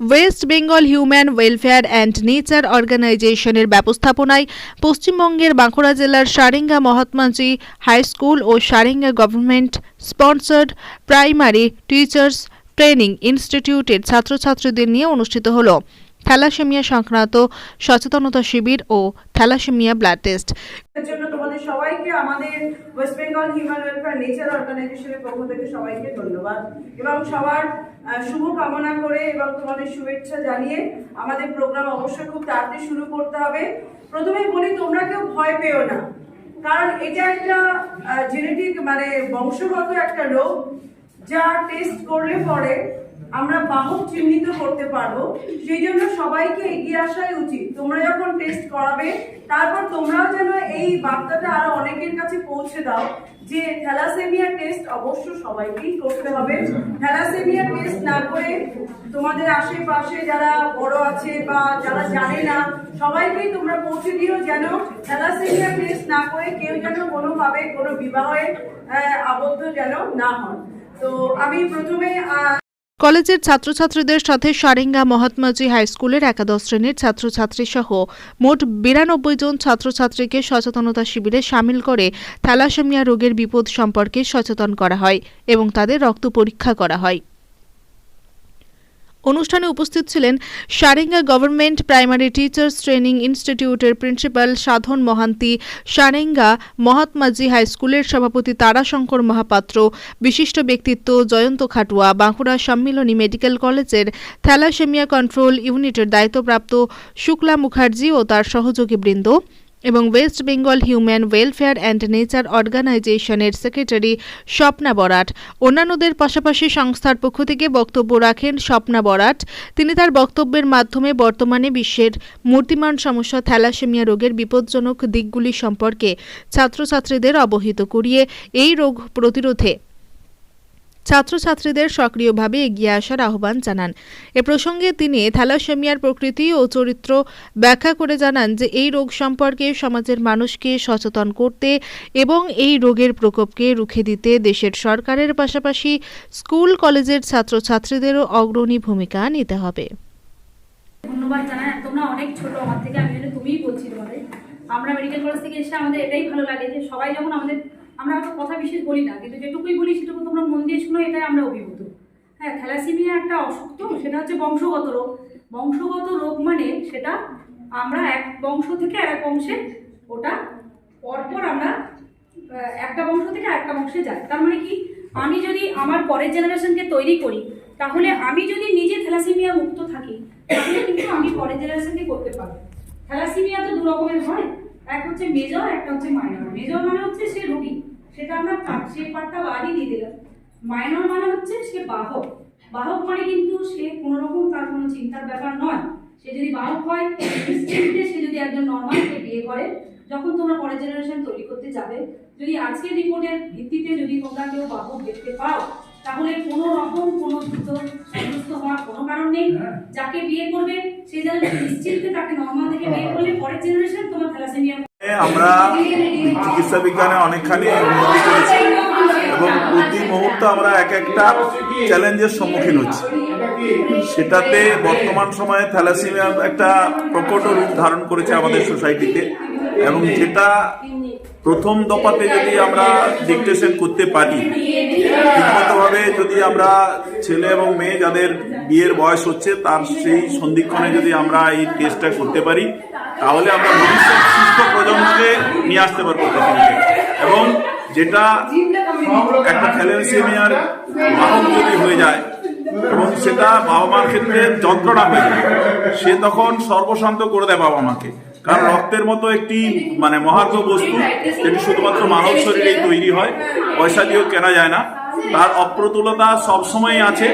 West Bengal human welfare and nature অর্গানাইজেশনের ব্যবস্থাপনায় পশ্চিমবঙ্গের বাঁকুড়া জেলার সারেঙ্গা মহাত্মাজি হাই স্কুল ও Sarenga government sponsored primary teachers training ইনস্টিটিউটের ছাত্রছাত্রীদের নিয়ে অনুষ্ঠিত হলো। থ্যালাসেমিয়া সংক্রান্ত সচেতনতা শিবির ও থ্যালাসেমিয়া ব্লাড টেস্ট। জন্য তোমাদের সবাইকে আমাদের West Bengal human welfare nature অর্গানাইজেশনের পক্ষ থেকে সবাইকে ধন্যবাদ। এবং সবার শুভ কামনা করে এবং তোমাদের শুভেচ্ছা জানিয়ে আমাদের প্রোগ্রাম অবশ্যই খুব তাড়াতাড়ি শুরু করতে হবে। প্রথমেই বলি, তোমরা কেউ ভয় পেও না। কারণ এটা একটা জেনেটিক মানে বংশগত একটা রোগ যা টেস্ট করলে পরে আমরা বাহক চিহ্নিত করতে পারব। সেই জন্য সবাইকে এগিয়ে আসাই উচিত। তোমরা যখন টেস্ট করাবে, তারপর তোমরাও যেন এই বার্তাটা আরও অনেকের কাছে পৌঁছে দাও যে থ্যালাসেমিয়া টেস্ট অবশ্য সবাইকেই করতে হবে। থ্যালাসেমিয়া টেস্ট না করে তোমাদের আশেপাশে যারা বড় আছে বা যারা জানে না, সবাইকেই তোমরা পৌঁছে দিও যেন থ্যালাসেমিয়া টেস্ট না করে কেউ যেন কোনোভাবে কোনো বিবাহে আবদ্ধ যেন না হন তো আমি প্রথমে কলেজের ছাত্রছাত্রীদের সাথে সারেঙ্গা মহাত্মাজি হাই স্কুলের একাদশ শ্রেণির ছাত্রছাত্রী সহ মোট বিরানব্বই জন ছাত্রছাত্রীকে সচেতনতা শিবিরে সামিল করে থ্যালাসেমিয়া রোগের বিপদ সম্পর্কে সচেতন করা হয় এবং তাদের রক্ত পরীক্ষা করা হয়। অনুষ্ঠানে উপস্থিত ছিলেন Sarenga government primary teachers training ইনস্টিটিউটের প্রিন্সিপাল সাধন মহান্তি, সারেঙ্গা মহাত্মাজি হাই স্কুলের সভাপতি তারাশঙ্কর মহাপাত্র, বিশিষ্ট ব্যক্তিত্ব জয়ন্ত খাটুয়া, বাঁকুড়া সম্মিলনী মেডিকেল কলেজের থ্যালাসেমিয়া কন্ট্রোল ইউনিটের দায়িত্বপ্রাপ্ত শুক্লা মুখার্জি ও তার সহযোগী বৃন্দ এবং West Bengal human welfare and nature অর্গানাইজেশনের সেক্রেটারি স্বপ্না বরাট। অন্যান্যদের পাশাপাশি সংস্থার পক্ষ থেকে বক্তব্য রাখেন স্বপ্না বরাট। তিনি তার বক্তব্যের মাধ্যমে বর্তমানে বিশ্বের মূর্তিমান সমস্যা, থ্যালাসেমিয়া রোগের বিপজ্জনক দিকগুলি সম্পর্কে ছাত্রছাত্রীদের অবহিত করিয়ে এই রোগ প্রতিরোধে ছাত্রছাত্রীদের সক্রিয়ভাবে এগিয়ে আসার আহ্বান জানান। এ প্রসঙ্গে তিনি থ্যালাসেমিয়ার প্রকৃতি ও চরিত্র ব্যাখ্যা করে জানান যে, এই রোগ সম্পর্কে সমাজের মানুষকে সচেতন করতে এবং এই রোগের প্রকোপকে রুখে দিতে দেশের সরকারের পাশাপাশি স্কুল, কলেজের ছাত্রছাত্রীদেরও অগ্রণী ভূমিকা নিতে হবে। ধন্যবাদ জানাই। তোমরা অনেক ছোট, আমার থেকে আমি তুমিই বলছি তোমাদের আমরা মেডিকেল কলেজ থেকে এসে আমাদের এটাই ভালো লাগে যে, সবাই যখন আমাদের আমরা হয়তো কথা বিশেষ বলি না, কিন্তু যেটুকুই বলি সেটুকু তোমরা মন দিয়ে শুনো, এটাই আমরা অভিভূত। হ্যাঁ থ্যালাসিমিয়া একটা অসুখ তো, সেটা হচ্ছে বংশগত রোগ। বংশগত রোগ মানে সেটা আমরা এক বংশ থেকে আরেক বংশে ওটা পরপর আমরা একটা বংশ থেকে আরেকটা বংশে যাই। তার মানে কি? আমি যদি আমার পরের জেনারেশনকে তৈরি করি, তাহলে আমি যদি নিজে থ্যালাসিমিয়া মুক্ত থাকি, তাহলে কিন্তু আমি পরের জেনারেশনকে করতে পারব। থ্যালাসিমিয়া তো দু রকমের হয়, এক হচ্ছে মেজর একটা হচ্ছে মাইনর মেজর মানে হচ্ছে সে রোগী। সেটা আমরা সেই পার্টটা বাদই দিয়ে দিলাম। মাইনর মানে হচ্ছে সে বাহক। বাহক মানে কিন্তু সে কোনো রকম তার কোনো চিন্তার ব্যাপার নয়। সে যদি বাহক হয় সে যদি একজন নর্মালকে বিয়ে করে যখন তোমরা পরের জেনারেশন তৈরি করতে যাবে যদি আজকের রিপোর্টের ভিত্তিতে যদি তোমরা কেউ বাহক দেখতে পাও তাহলে কোনো রকম কোনো সমস্ত হওয়ার কোনো কারণ নেই। যাকে বিয়ে করবে সে যেন নিশ্চিন্তে তাকে নর্মাল থেকে বিয়ে করলে পরের জেনারেশন তোমার থ্যালাসেমিয়া আমরা চিকিৎসা বিজ্ঞানে অনেকখানি উন্নতি করেছি এবং প্রতি মুহূর্তে আমরা এক একটা চ্যালেঞ্জের সম্মুখীন হচ্ছি। সেটাতে বর্তমান সময়ে থ্যালাসিমিয়া একটা প্রকট রূপ ধারণ করেছে আমাদের সোসাইটিতে এবং যেটা প্রথম দফাতে যদি আমরা ডিকটেশন করতে পারি ঠিকমতোভাবে যদি আমরা ছেলে এবং মেয়ে যাদের বিয়ের বয়স হচ্ছে, তার সেই সন্ধিক্ষণে যদি আমরা এই টেস্টটা করতে পারি, তাহলে আমরা ভবিষ্যৎ সুস্থ প্রজন্মকে নিয়ে আসতে পারব এবং যেটা একটা থ্যালাসেমিয়ার বাহক যদি হয়ে যায়, এবং সেটা বাবা মার ক্ষেত্রে যন্ত্রণা হয়ে যায়, সে তখন সর্বশান্ত করে দেয় বাবা মাকে কারণ রক্তের মতো একটি মানে মহার্ঘ বস্তু, যেটি শুধুমাত্র মানব শরীরেই তৈরি হয়, পয়সা দিয়েও কেনা যায় না। তার অপ্রতুলতা সবসময় আছে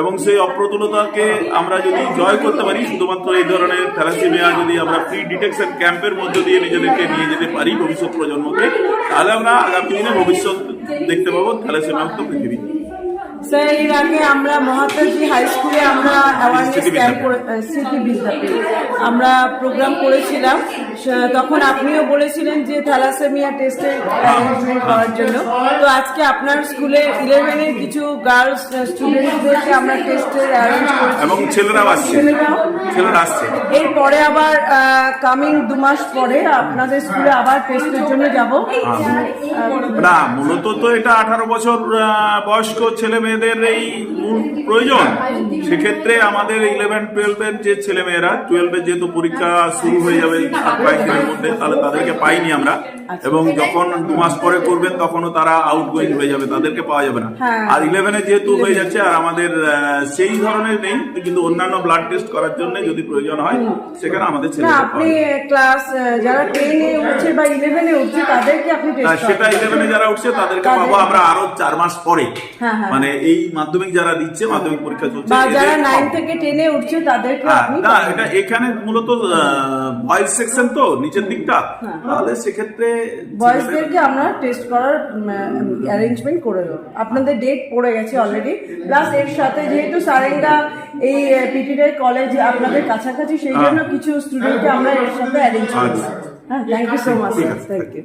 এবং সেই অপ্রতুলতাকে আমরা যদি জয় করতে পারি, শুধুমাত্র এই ধরনের থ্যালাসেমিয়া যদি আমরা প্রি ডিটেকশন ক্যাম্পের মধ্য দিয়ে নিজেদেরকে নিয়ে যেতে পারি ভবিষ্যৎ প্রজন্মকে, তাহলে আমরা আগামী দিনে ভবিষ্যৎ দেখতে পাবো থ্যালাসেমিয়া মুক্ত পৃথিবী। স্যার এর আগে আমরা মহাত্মাজি হাই স্কুলে আমরা অ্যাওয়ারনেস ক্যাম্প বিদ্যাপীঠ। স্মৃতি বিদ্যাপীঠ আমরা প্রোগ্রাম করেছিলাম তখন আপনিও বলেছিলেন যে থ্যালাসেমিয়া টেস্টের করার জন্য। তো আজকে আপনার স্কুলে ইলেভেনের কিছু গার্লস স্টুডেন্টদেরকে আমরা টেস্টের অ্যারেঞ্জ করেছি। এবং ছেলেরাও আসছে। ছেলেরা আসছে। এরপরে আবার কামিং দু মাস পরে আপনাদের স্কুলে আবার টেস্টের জন্য যাব। না মূলত তো এটা আঠারো বছর বয়স্ক ছেলে মেয়েদের এই প্রয়োজন। সেক্ষেত্রে আমাদের ইলেভেন টুয়েলভের যে ছেলে মেয়েরা টুয়েলভের যেহেতু পরীক্ষা শুরু হয়ে যাবে কয়েকদিনের মধ্যে তাহলে তাদেরকে পাইনি আমরা। এবং যখন দু মাস পরে করবেন তখনও তারা আউট গোয়িং হয়ে যাবে তাদেরকে পাওয়া যাবে না। হ্যাঁ। আর ইলেভেনে যেহেতু হয়ে যাচ্ছে আর আমাদের সেই ধরনের নেই কিন্তু অন্যান্য ব্লাড টেস্ট করার জন্য যদি প্রয়োজন হয় সেখানে আমাদের ছেলেদের আপনি ক্লাস যারা টেনে উঠছে বা ইলেভেনে উঠছে তাদেরকে আপনি টেস্ট সেটা ইলেভেনে যারা উঠছে তাদেরকে তাদের- পাবো আমরা আরও চার মাস পরে। হ্যাঁ, হ্যাঁ। মানে এই মাধ্যমিক যারা দিচ্ছে মাধ্যমিক পরীক্ষা চলছে যারা নাইন থেকে টেনে উঠছে তাদেরকে হ্যাঁ, না এটা এখানে মূলত বয়েজ সেকশন তো নিচের দিকটা। তাহলে সেক্ষেত্রে বয়সদেরকে আমরা টেস্ট করার অ্যারেঞ্জমেন্ট করে দেবো। আপনাদের ডেট পড়ে গেছে অলরেডি প্লাস এর সাথে যেহেতু সারেঙ্গা এই পিটিডের কলেজ আপনাদের কাছাকাছি সেই জন্য কিছু স্টুডেন্টকে আমরা এর সাথে অ্যারেঞ্জ করব আচ্ছা। হ্যাঁ thank you so much thank you